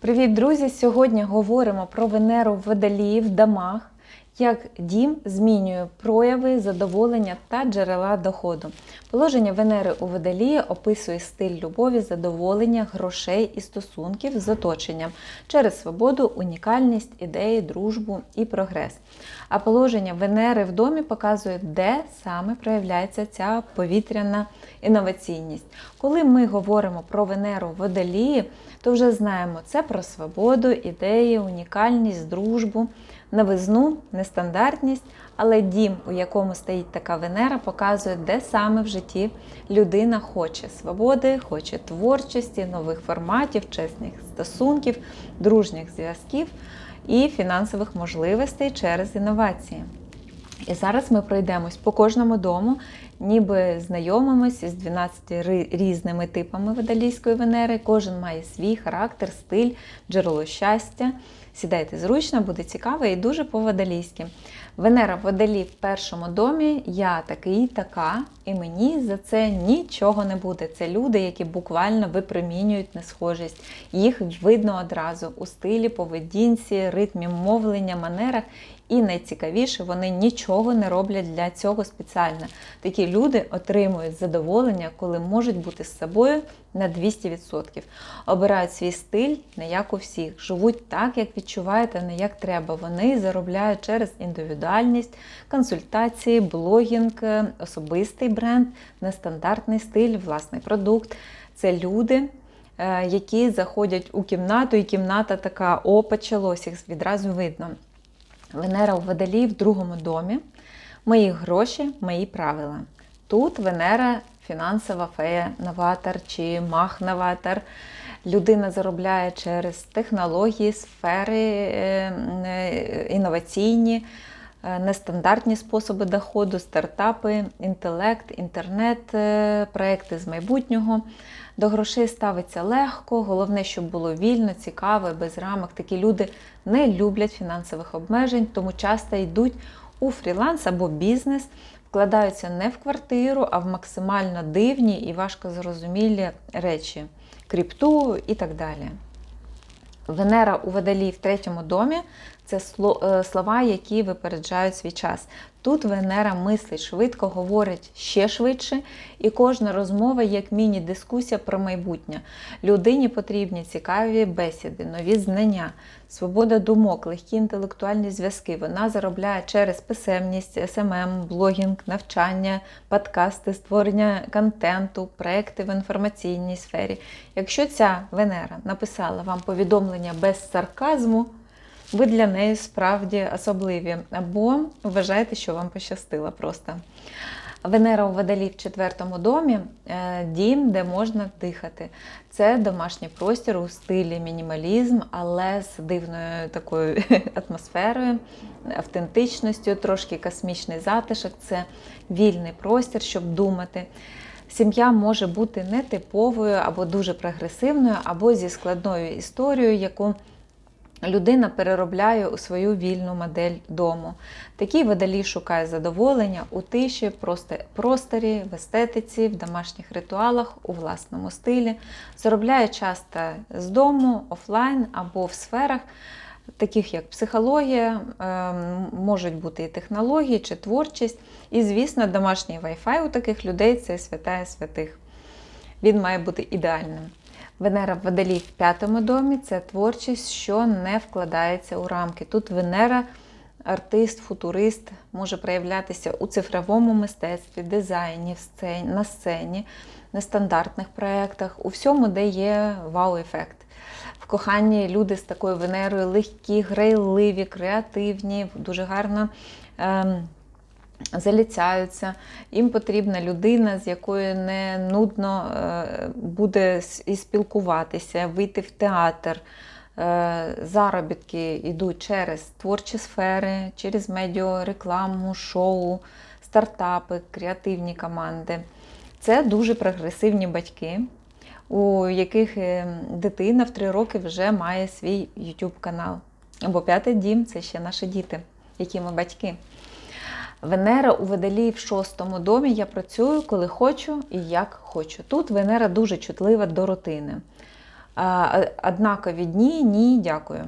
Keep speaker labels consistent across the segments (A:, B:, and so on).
A: Привіт, друзі! Сьогодні говоримо про Венеру в Водолії в домах, як дім змінює прояви задоволення та джерела доходу. Положення Венери у Водолії описує стиль любові, задоволення, грошей і стосунків з оточенням через свободу, унікальність, ідеї, дружбу і прогрес. А положення Венери в домі показує, де саме проявляється ця повітряна інноваційність. Коли ми говоримо про Венеру в Водолії, то вже знаємо, це про свободу, ідеї, унікальність, дружбу, новизну, нестандартність. Але дім, у якому стоїть така Венера, показує, де саме в житті людина хоче свободи, хоче творчості, нових форматів, чесних стосунків, дружніх зв'язків і фінансових можливостей через інновації. І зараз ми пройдемось по кожному дому, ніби знайомимось із 12 різними типами водолійської Венери. Кожен має свій характер, стиль, джерело щастя. Сідайте зручно, буде цікаво і дуже по-водолійськи. Венера в водолі в першому домі, я такий, така, і мені за це нічого не буде. Це люди, які буквально випромінюють несхожість. Їх видно одразу у стилі, поведінці, ритмі мовлення, манерах. І найцікавіше, вони нічого не роблять для цього спеціально. Такі люди отримують задоволення, коли можуть бути з собою на 200%. Обирають свій стиль, не як у всіх. Живуть так, як відчувають, а не як треба. Вони заробляють через індивідуальність, консультації, блогінг, особистий бренд, нестандартний стиль, власний продукт. Це люди. Які заходять у кімнату, і кімната така о, почалось, їх відразу видно. Венера у Водолії в другому домі. Мої гроші, мої правила. Тут Венера фінансова фея, новатор чи мах-новатор. Людина заробляє через технології, сфери інноваційні, нестандартні способи доходу, стартапи, інтелект, інтернет, проекти з майбутнього. До грошей ставиться легко, головне, щоб було вільно, цікаво, без рамок. Такі люди не люблять фінансових обмежень, тому часто йдуть у фріланс або бізнес, вкладаються не в квартиру, а в максимально дивні і важко зрозумілі речі, кріпту і так далі. Венера у водолії в третьому домі це слова, які випереджають свій час. Тут Венера мислить швидко, говорить ще швидше, і кожна розмова як міні-дискусія про майбутнє. Людині потрібні цікаві бесіди, нові знання, свобода думок, легкі інтелектуальні зв'язки. Вона заробляє через писемність, СММ, блогінг, навчання, подкасти, створення контенту, проекти в інформаційній сфері. Якщо ця Венера написала вам повідомлення без сарказму, ви для неї справді особливі, або вважаєте, що вам пощастило просто. Венера у Водолі в четвертому домі дім, де можна дихати. Це домашній простір у стилі мінімалізм, але з дивною такою атмосферою, автентичністю, трошки космічний затишок. Це вільний простір, щоб думати. Сім'я може бути нетиповою або дуже прогресивною, або зі складною історією, яку людина переробляє у свою вільну модель дому. Такий водолій шукає задоволення у тиші, просторі, в естетиці, в домашніх ритуалах, у власному стилі. Заробляє часто з дому, офлайн або в сферах. Таких як психологія, можуть бути і технології, чи творчість. І, звісно, домашній Wi-Fi у таких людей це святая святих. Він має бути ідеальним. Венера в Водолій в п'ятому домі це творчість, що не вкладається у рамки. Тут Венера, артист, футурист, може проявлятися у цифровому мистецтві, дизайні, на сцені, нестандартних проєктах, у всьому, де є вау-ефект. В коханні люди з такою Венерою легкі, грайливі, креативні, дуже гарно. Ем, заліцяються. Їм потрібна людина, з якою не нудно е, буде і спілкуватися, вийти в театр. Е, заробітки йдуть через творчі сфери, через медіа, рекламу, шоу, стартапи, креативні команди. Це дуже прогресивні батьки, у яких е, дитина в три роки вже має свій YouTube канал. Або п'ятий дім це ще наші діти, які ми батьки. Венера у Водолії в шостому домі я працюю, коли хочу і як хочу. Тут Венера дуже чутлива до рутини. Однакові дні, ні, дякую.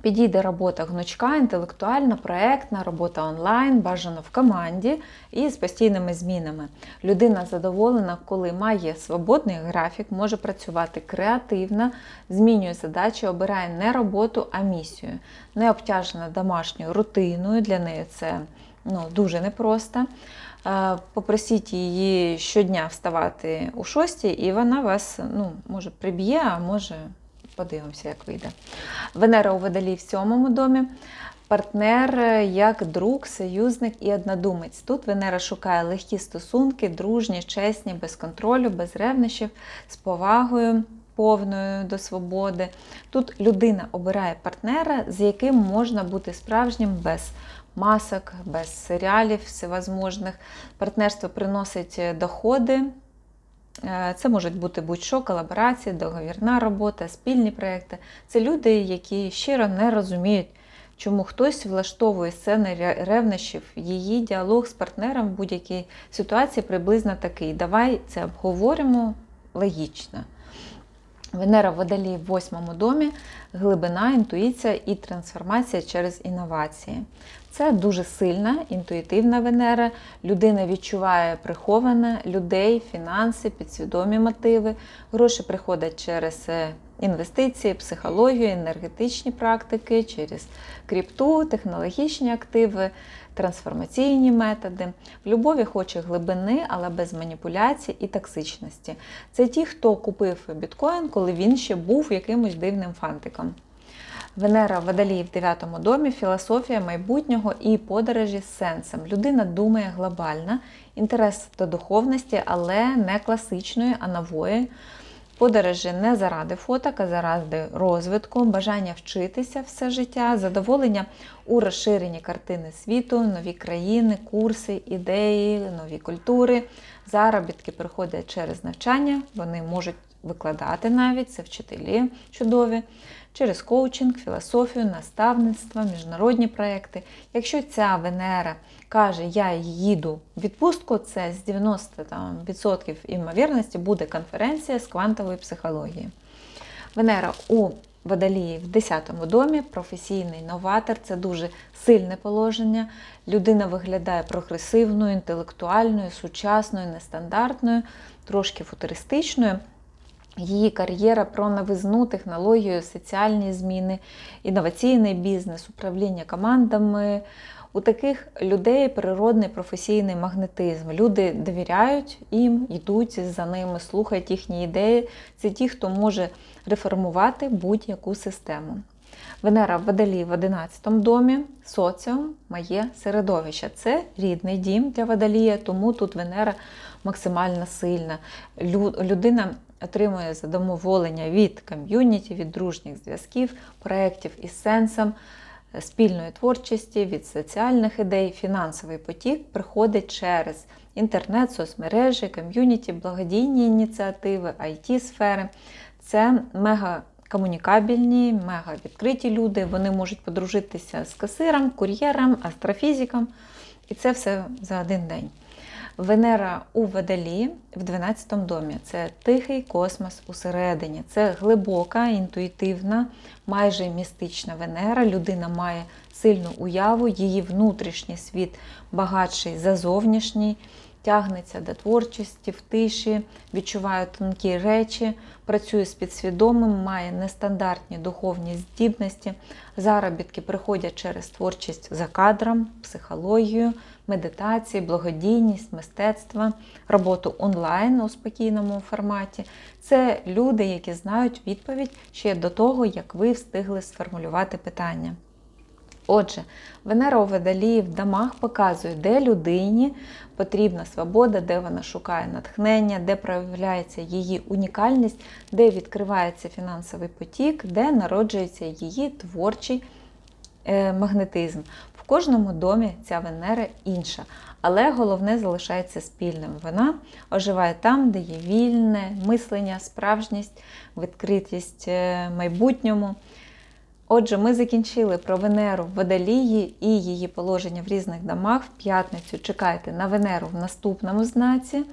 A: Підійде робота гнучка, інтелектуальна, проектна, робота онлайн, бажано в команді і з постійними змінами. Людина задоволена, коли має свободний графік, може працювати креативно, змінює задачі, обирає не роботу, а місію. Не обтяжена домашньою рутиною. Для неї це ну, дуже непросто. Е, Попросіть її щодня вставати у шостій, і вона вас ну, може приб'є, а може подивимося, як вийде. Венера у водолі в сьомому домі. Партнер е, як друг, союзник і однодумець. Тут Венера шукає легкі стосунки, дружні, чесні, без контролю, без ревнощів, з повагою повною до свободи. Тут людина обирає партнера, з яким можна бути справжнім без масок, без серіалів всевозможних. Партнерство приносить доходи. Е, Це можуть бути будь-що колаборації, договірна робота, спільні проекти. Це люди, які щиро не розуміють, чому хтось влаштовує сцени ре- ревнощів. Її діалог з партнером в будь-якій ситуації приблизно такий. Давай це обговоримо логічно. Венера в водолії в восьмому домі, глибина, інтуїція і трансформація через інновації. Це дуже сильна, інтуїтивна Венера. Людина відчуває приховане людей, фінанси, підсвідомі мотиви. Гроші приходять через е, інвестиції, психологію, енергетичні практики, через кріпту, технологічні активи, трансформаційні методи. В любові хоче глибини, але без маніпуляцій і токсичності. Це ті, хто купив біткоін, коли він ще був якимось дивним фантиком. Венера в Водолії в 9 домі, філософія майбутнього і подорожі з сенсом. Людина думає глобально, інтерес до духовності, але не класичної, а нової. Подорожі не заради фоток, а заради розвитку, бажання вчитися все життя, задоволення у розширенні картини світу, нові країни, курси, ідеї, нові культури. Заробітки приходять через навчання, вони можуть викладати навіть, це вчителі чудові, через коучинг, філософію, наставництво, міжнародні проекти. Якщо ця Венера каже, я їду в відпустку, це з 90% імовірності буде конференція з квантової психології. Венера у Водолії в 10-му домі, професійний новатор це дуже сильне положення. Людина виглядає прогресивною, інтелектуальною, сучасною, нестандартною, трошки футуристичною. Її кар'єра про новизну, технологію, соціальні зміни, інноваційний бізнес, управління командами. У таких людей природний професійний магнетизм. Люди довіряють їм, йдуть за ними, слухають їхні ідеї. Це ті, хто може реформувати будь-яку систему. Венера в Водолії в 11 домі, соціум, моє середовище. Це рідний дім для Водолія, тому тут Венера максимально сильна. Людина отримує задоволення від ком'юніті, від дружніх зв'язків, проєктів із сенсом, спільної творчості, від соціальних ідей. Фінансовий потік приходить через інтернет, соцмережі, ком'юніті, благодійні ініціативи, it сфери Це мега комунікабельні, мега відкриті люди. Вони можуть подружитися з касиром, кур'єром, астрофізиком. І це все за один день. Венера у Водолії в 12 домі це тихий космос усередині. Це глибока, інтуїтивна, майже містична Венера. Людина має сильну уяву, її внутрішній світ багатший за зовнішній, тягнеться до творчості, в тиші, відчуває тонкі речі, працює з підсвідомим, має нестандартні духовні здібності. Заробітки приходять через творчість за кадром, психологію, медитації, благодійність, мистецтво, роботу онлайн у спокійному форматі. Це люди, які знають відповідь ще до того, як ви встигли сформулювати питання. Отже, Венера у Водолії в домах показує, де людині потрібна свобода, де вона шукає натхнення, де проявляється її унікальність, де відкривається фінансовий потік, де народжується її творчий е, магнетизм. В кожному домі ця Венера інша, але головне залишається спільним. Вона оживає там, де є вільне мислення, справжність, відкритість е, майбутньому. Отже, ми закінчили про Венеру в Водолії і її положення в різних домах. В п'ятницю чекайте на Венеру в наступному знаці.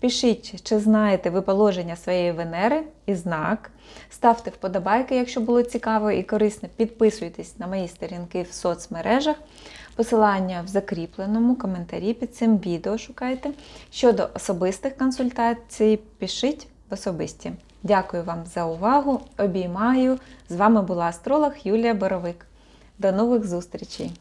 A: Пишіть, чи знаєте ви положення своєї Венери і знак. Ставте вподобайки, якщо було цікаво і корисно. Підписуйтесь на мої сторінки в соцмережах. Посилання в закріпленому коментарі під цим відео шукайте. Щодо особистих консультацій, пишіть в особисті. Дякую вам за увагу. Обіймаю. З вами була астролог Юлія Боровик. До нових зустрічей!